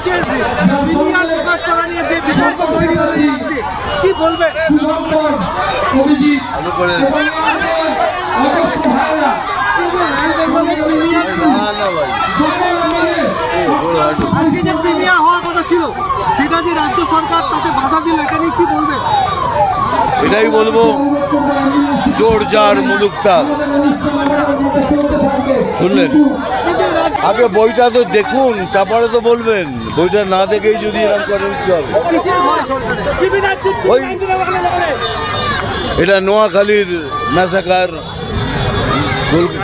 যে প্রকাশ করা নিয়ে যে বিতর্ক তৈরি হয়ে যাচ্ছে কি আজকে যে প্রিমিয়ার হওয়ার কথা ছিল সেটা যে রাজ্য সরকার তাতে বাধা দিল এটা নিয়ে কি বলবেন এটাই বলব জোর জার মুলুকতার চলতে শুনলেন? আগে বইটা তো দেখুন তারপরে তো বলবেন। বইটা না দেখেই যদি এরকম করেন কি হবে। ওই এটা নোয়াখালীর ম্যাসাকার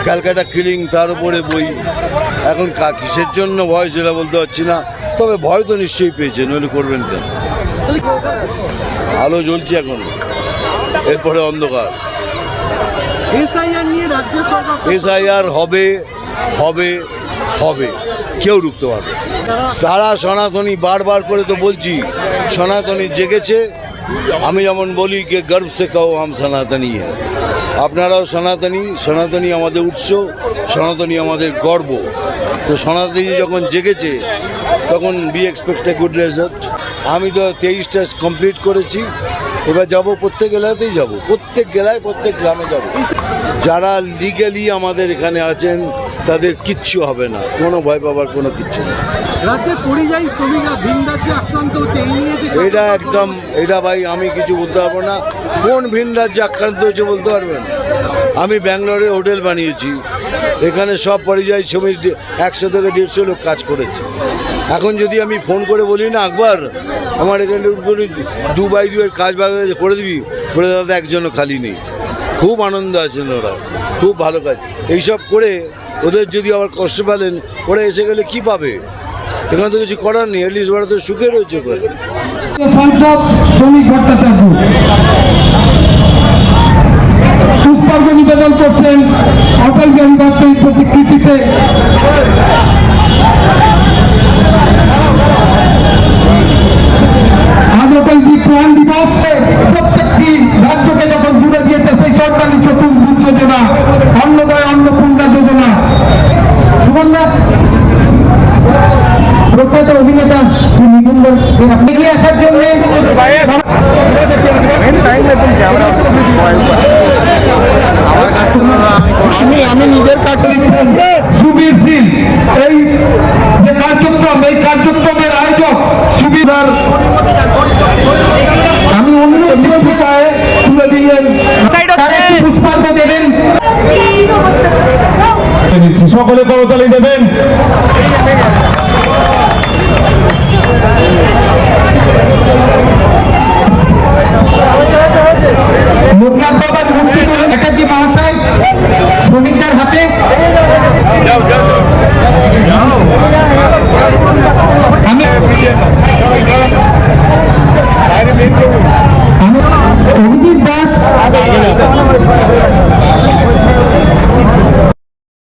ক্যালকাটা কিলিং তার উপরে বই। এখন কা কিসের জন্য ভয় সেটা বলতে পারছি না। তবে ভয় তো নিশ্চয়ই পেয়েছে নইলে করবেন কেন? আলো জ্বলছে এখন। এরপরে অন্ধকার। এসআইআর নিয়ে রাজ্য সরকার এসআইআর হবে হবে। হবে, কেউ রুখতে পারবে তারা সনাতনী বারবার করে তো বলছি, সনাতনী জেগেছে, আমি যেমন বলি কে গর্ব সে কও আম সনাতনী হ্যাঁ আপনারাও সনাতনী সনাতনী আমাদের উৎস, সনাতনী আমাদের গর্ব। তো সনাতনী যখন জেগেছে, তখন be expect a good result আমি তো তেইশটা কমপ্লিট করেছি, এবার যাব প্রত্যেক এলাকাতেই যাব, প্রত্যেক গেলায় প্রত্যেক গ্রামে যাব। যারা লিগালি আমাদের এখানে আছেন তাদের কিচ্ছু হবে না। কোনো ভয় পাবার কোনো কিচ্ছু নেই। রাজ্যের পরিযায়ী শ্রমিকরা ভিন রাজ্যে আক্রান্ত হচ্ছে এই নিয়ে যে এটা একদম এটা ভাই আমি কিছু বলতে পারব না। কোন ভিন রাজ্যে আক্রান্ত হয়েছে বলতে পারবেন? আমি ব্যাঙ্গালোরে হোটেল বানিয়েছি। এখানে সব পরিযায়ী শ্রমিক একশো থেকে দেড়শো লোক কাজ করেছে। এখন যদি আমি ফোন করে বলি না একবার আমার এখানে করে দু বাই দুয়ের কাজ করে দিবি? বলে দাদা একজনও খালি নেই। খুব আনন্দ আছেন ওরা। খুব ভালো কাজ। এইসব করে ওদের যদি আবার কষ্ট পেলেন, ওরা এসে গেলে কি পাবে? এখানে তো কিছু করার নেই অ্যাটলিস্ট ওরা তো সুখে রয়েছে ওখানে। প্রখ্যাত অভিনেতা শ্রী নিগুন্দর এগিয়ে আসার জন্য আমি আমি নিজের কাজ সুবীর সিং এই যে কার্যক্রম এই কার্যক্রমের আয়োজক সুবিধার আমি অনুরোধ তুলে দিলেন। পুষ্পার্থ দেবেন। সকলে করতালি দেবে। 爸爸，你听。